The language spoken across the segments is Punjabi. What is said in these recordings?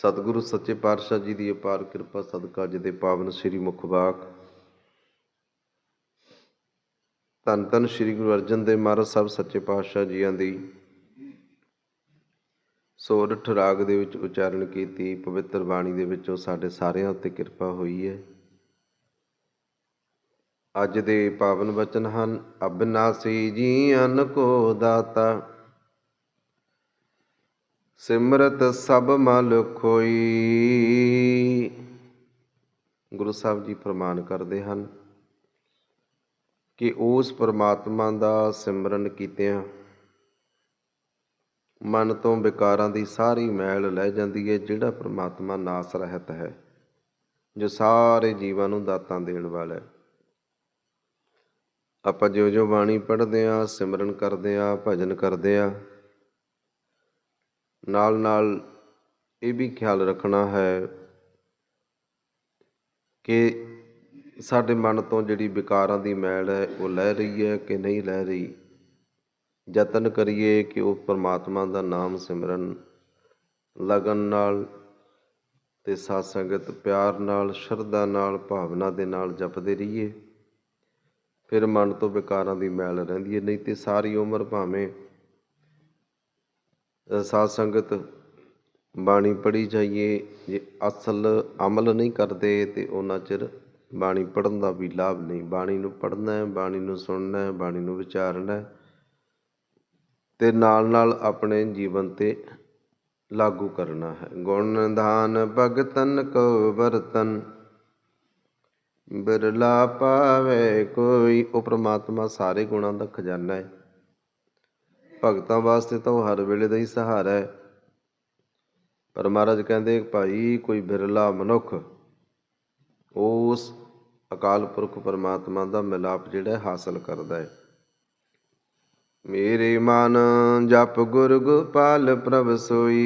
ਸਤਿਗੁਰੂ ਸੱਚੇ ਪਾਤਸ਼ਾਹ ਜੀ ਦੀ ਅਪਾਰ ਕਿਰਪਾ ਸਦਕਾ ਜਿਹਦੇ ਪਾਵਨ ਸ੍ਰੀ ਮੁਖਵਾਕ ਧੰਨ ਧੰਨ ਸ੍ਰੀ ਗੁਰੂ ਅਰਜਨ ਦੇਵ ਮਹਾਰਾਜ ਸਾਹਿਬ ਸੱਚੇ ਪਾਤਸ਼ਾਹ ਜੀਆਂ ਦੀ। ਸੋਰਠ ਰਾਗ ਦੇ ਵਿੱਚ ਉਚਾਰਨ ਕੀਤੀ, ਪਵਿੱਤਰ ਬਾਣੀ ਦੇ ਵਿੱਚੋਂ ਸਾਡੇ ਸਾਰਿਆਂ ਉੱਤੇ ਕਿਰਪਾ ਹੋਈ ਹੈ। ਅੱਜ ਦੇ ਪਾਵਨ ਵਚਨ ਹਨ, ਅਬਨਾਸੀ ਜੀਵਨ ਕੋ ਦਾਤਾ। ਸਿਮਰਤ ਸਭ ਮਲ ਖੋਈ। ਗੁਰੂ ਸਾਹਿਬ ਜੀ ਫਰਮਾਨ ਕਰਦੇ ਹਨ ਕਿ ਉਸ ਪਰਮਾਤਮਾ ਦਾ ਸਿਮਰਨ ਕੀਤਿਆਂ ਮਨ ਤੋਂ ਵਿਕਾਰਾਂ ਦੀ ਸਾਰੀ ਮੈਲ ਲੈ ਜਾਂਦੀ ਹੈ, ਜਿਹੜਾ ਪਰਮਾਤਮਾ ਨਾਸ ਰਹਿਤ ਹੈ, ਜੋ ਸਾਰੇ ਜੀਵਾਂ ਨੂੰ ਦਾਤਾਂ ਦੇਣ ਵਾਲਾ ਹੈ। ਆਪਾਂ ਜਿਉਂ ਜਿਉਂ ਬਾਣੀ ਪੜ੍ਹਦੇ ਆ ਸਿਮਰਨ ਕਰਦੇ ਆ ਭਜਨ ਕਰਦੇ ਆ ਨਾਲ ਨਾਲ ਇਹ ਵੀ ਖਿਆਲ ਰੱਖਣਾ ਹੈ ਕਿ ਸਾਡੇ ਮਨ ਤੋਂ ਜਿਹੜੀ ਵਿਕਾਰਾਂ ਦੀ ਮੈਲ ਹੈ, ਉਹ ਲੈ ਰਹੀ ਹੈ ਕਿ ਨਹੀਂ ਲੈ ਰਹੀ। ਯਤਨ ਕਰੀਏ ਕਿ ਉਹ ਪਰਮਾਤਮਾ ਦਾ ਨਾਮ ਸਿਮਰਨ, ਲਗਨ ਨਾਲ ਤੇ ਸਾਧ ਸੰਗਤ ਪਿਆਰ ਨਾਲ, ਸ਼ਰਧਾ ਨਾਲ, ਭਾਵਨਾ ਦੇ ਨਾਲ ਜਪਦੇ ਰਹੀਏ। ਫਿਰ ਮਨ ਤੋਂ ਵਿਕਾਰਾਂ ਦੀ ਮੈਲ ਰਹਿੰਦੀ ਹੈ, ਨਹੀਂ ਤੇ ਸਾਰੀ ਉਮਰ ਭਾਵੇਂ ਸਾਧ ਸੰਗਤ ਬਾਣੀ ਪੜ੍ਹੀ ਜਾਈਏ, ਜੇ ਅਸਲ ਅਮਲ ਨਹੀਂ ਕਰਦੇ ਤੇ ਉਹਨਾਂ ਚਿਰ ਬਾਣੀ ਪੜਨ ਦਾ ਵੀ ਲਾਭ ਨਹੀਂ। ਬਾਣੀ ਨੂੰ ਪੜਨਾ ਹੈ, ਬਾਣੀ ਨੂੰ ਸੁਣਨਾ ਹੈ, ਬਾਣੀ ਨੂੰ ਵਿਚਾਰਨਾ ਹੈ ਤੇ ਨਾਲ ਨਾਲ ਆਪਣੇ ਜੀਵਨ ਤੇ ਲਾਗੂ ਕਰਨਾ ਹੈ। ਗੁਣ ਧਾਨ ਭਗਤਨ ਕੋ ਵਰਤਨ, ਬਿਰਲਾ ਪਾਵੇ ਕੋਈ। ਉਹ ਪ੍ਰਮਾਤਮਾ ਸਾਰੇ ਗੁਣਾਂ ਦਾ ਖਜ਼ਾਨਾ ਹੈ। ਭਗਤਾਂ ਵਾਸਤੇ ਤਾਂ ਉਹ ਹਰ ਵੇਲੇ ਦਾ ਹੀ ਸਹਾਰਾ ਹੈ। ਪਰ ਮਹਾਰਾਜ ਕਹਿੰਦੇ, ਭਾਈ, ਕੋਈ ਬਿਰਲਾ ਮਨੁੱਖ, ਉਸ ਅਕਾਲ ਪੁਰਖ ਪਰਮਾਤਮਾ ਦਾ ਮਿਲਾਪ ਜਿਹੜਾ ਹਾਸਲ ਕਰਦਾ ਹੈ। ਮੇਰੇ ਮਨ ਜਪ ਗੁਰ ਗੋਪਾਲ ਪ੍ਰਭ ਸੋਈ,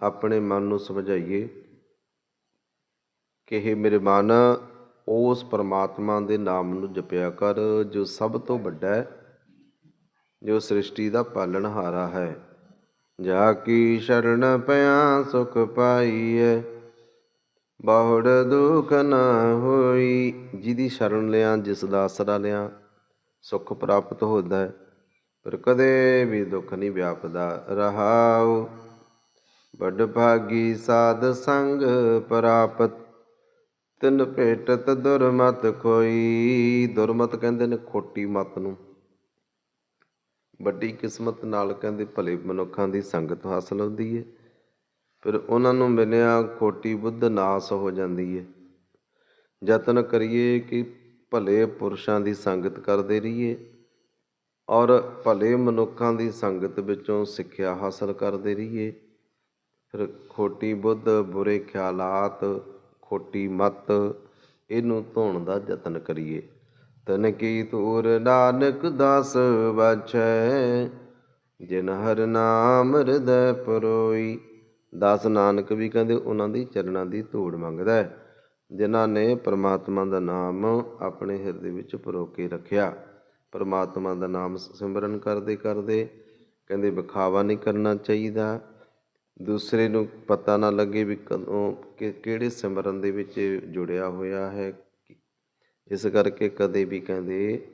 ਆਪਣੇ ਮਨ ਨੂੰ ਸਮਝਾਈਏ ਕਿ ਇਹ ਮੇਰੇ ਮਨ, ਉਸ ਪਰਮਾਤਮਾ ਦੇ ਨਾਮ ਨੂੰ ਜਪਿਆ ਕਰ, ਜੋ ਸਭ ਤੋਂ ਵੱਡਾ ਹੈ ਜੋ ਸ੍ਰਿਸ਼ਟੀ ਦਾ ਪਾਲਣਹਾਰਾ ਹੈ। ਜਾ ਕੀ ਸ਼ਰਨ ਪਿਆ ਸੁਖ ਪਾਈਐ, ਬਹੁੜ ਦੁਖ ਨਾ ਹੋਈ। ਜਿਹਦੀ ਸ਼ਰਨ ਲਿਆ, ਜਿਸ ਦਾ ਆਸਰਾ ਲਿਆ, ਸੁਖ ਪ੍ਰਾਪਤ ਹੁੰਦਾ ਹੈ। ਪਰ ਕਦੇ ਵੀ ਦੁੱਖ ਨਹੀਂ ਵਿਆਪਦਾ, ਰਹਾਉ। ਵੱਡ ਭਾਗੀ ਸਾਧ ਸੰਗ ਪ੍ਰਾਪਤ, ਤਿੰਨ ਭੇਟਤ ਦੁਰਮਤ ਕੋਈ। ਦੁਰਮਤ ਕਹਿੰਦੇ ਨੇ ਖੋਟੀ ਮਤ ਨੂੰ। ਵੱਡੀ ਕਿਸਮਤ ਨਾਲ ਕਹਿੰਦੇ ਭਲੇ ਮਨੁੱਖਾਂ ਦੀ ਸੰਗਤ ਹਾਸਲ ਹੁੰਦੀ ਹੈ ਫਿਰ ਉਹਨਾਂ ਨੂੰ ਮਿਲਿਆ ਖੋਟੀ ਬੁੱਧ ਨਾਸ ਹੋ ਜਾਂਦੀ ਹੈ ਯਤਨ ਕਰੀਏ ਕਿ ਭਲੇ ਪੁਰਸ਼ਾਂ ਦੀ ਸੰਗਤ ਕਰਦੇ ਰਹੀਏ ਔਰ ਭਲੇ ਮਨੁੱਖਾਂ ਦੀ ਸੰਗਤ ਵਿੱਚੋਂ ਸਿੱਖਿਆ ਹਾਸਲ ਕਰਦੇ ਰਹੀਏ। ਫਿਰ ਖੋਟੀ ਬੁੱਧ, ਬੁਰੇ ਖਿਆਲਾਤ, ਖੋਟੀ ਮਤ, ਇਹਨੂੰ ਧੋਣ ਦਾ ਯਤਨ ਕਰੀਏ। ਤਨ ਕੀ ਤੂਰ ਨਾਨਕ ਦਾਸ ਵਾਛੈ, ਜਿਨ ਹਰ ਨਾਮ ਹਿਰਦੈ ਪਰੋਈ। ਦਾਸ ਨਾਨਕ ਵੀ ਕਹਿੰਦੇ ਉਹਨਾਂ ਦੀ ਚਰਨਾਂ ਦੀ ਧੂੜ ਮੰਗਦਾ ਹੈ, ਜਿਨ੍ਹਾਂ ਨੇ ਪ੍ਰਮਾਤਮਾ ਦਾ ਨਾਮ ਆਪਣੇ ਹਿਰਦੇ ਵਿੱਚ ਪਰੋ ਕੇ ਰੱਖਿਆ। ਪ੍ਰਮਾਤਮਾ ਦਾ ਨਾਮ ਸਿਮਰਨ ਕਰਦੇ ਕਰਦੇ ਕਹਿੰਦੇ ਵਿਖਾਵਾ ਨਹੀਂ ਕਰਨਾ ਚਾਹੀਦਾ। ਦੂਸਰੇ ਨੂੰ ਪਤਾ ਨਾ ਲੱਗੇ ਵੀ ਕਦੋਂ ਕਿ ਕਿਹੜੇ ਸਿਮਰਨ ਦੇ ਵਿੱਚ ਜੁੜਿਆ ਹੋਇਆ ਹੈ ਇਸ ਕਰਕੇ ਕਦੇ ਵੀ ਕਹਿੰਦੇ,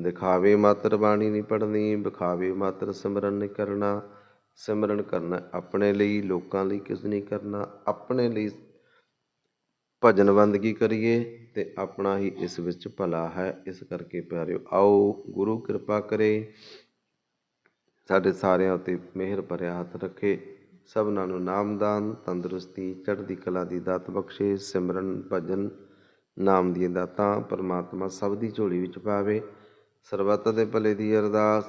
ਦਿਖਾਵੇ ਮਾਤਰ ਬਾਣੀ ਨਹੀਂ ਪੜਨੀ ਵਿਖਾਵੇ ਮਾਤਰ ਸਿਮਰਨ ਨਹੀਂ ਕਰਨਾ। ਸਿਮਰਨ ਕਰਨਾ ਆਪਣੇ ਲਈ, ਲੋਕਾਂ ਲਈ ਕੁਝ ਨਹੀਂ ਕਰਨਾ। ਆਪਣੇ ਲਈ ਭਜਨ ਬੰਦਗੀ ਕਰੀਏ ਤੇ ਆਪਣਾ ਹੀ ਇਸ ਵਿੱਚ ਭਲਾ ਹੈ। ਇਸ ਕਰਕੇ ਪਿਆਰਿਓ, ਆਓ ਗੁਰੂ ਕਿਰਪਾ ਕਰੇ। ਸਾਡੇ ਸਾਰਿਆਂ ਉਤੇ ਮਿਹਰ ਭਰਿਆ ਹੱਥ ਰੱਖੇ। ਸਭਨਾਂ ਨੂੰ ਨਾਮਦਾਨ ਤੰਦਰੁਸਤੀ, ਚੜ੍ਹਦੀ ਕਲਾ ਦੀ ਦਾਤ ਬਖਸ਼ੇ। ਸਿਮਰਨ, ਭਜਨ ਨਾਮ ਦੀਆਂ ਦਾਤਾਂ ਪਰਮਾਤਮਾ ਸਭ ਦੀ ਝੋਲੀ ਵਿੱਚ ਪਾਵੇ। ਸਰਬੱਤ ਦੇ ਭਲੇ ਦੀ ਅਰਦਾਸ।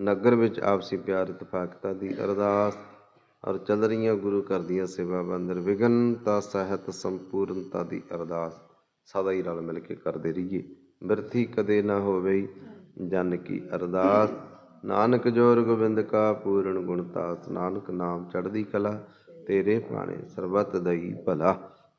ਨਗਰ ਵਿੱਚ ਆਪਸੀ ਪਿਆਰ ਇਤਫਾਕਤਾ ਦੀ ਅਰਦਾਸ। ਔਰ ਚੱਲ ਰਹੀਆਂ ਗੁਰੂ ਘਰ ਦੀਆਂ ਸੇਵਾਵਾਂ ਅੰਦਰ ਵਿਘਨਤਾ ਸਹਿਤ ਸੰਪੂਰਨਤਾ ਦੀ ਅਰਦਾਸ। ਸਦਾ ਹੀ ਰਲ ਮਿਲ ਕੇ ਕਰਦੇ ਰਹੀਏ। ਬਿਰਥੀ ਕਦੇ ਨਾ ਹੋਵੇ ਜਨ ਕੀ ਅਰਦਾਸ। ਨਾਨਕ ਜੋਰ ਗੋਬਿੰਦ ਕਾ ਪੂਰਨ ਗੁਣਤਾਸ ਨਾਨਕ ਨਾਮ ਚੜ੍ਹਦੀ ਕਲਾ ਤੇਰੇ ਭਾਣੇ ਸਰਬਤ ਦਈ ਭਲਾ।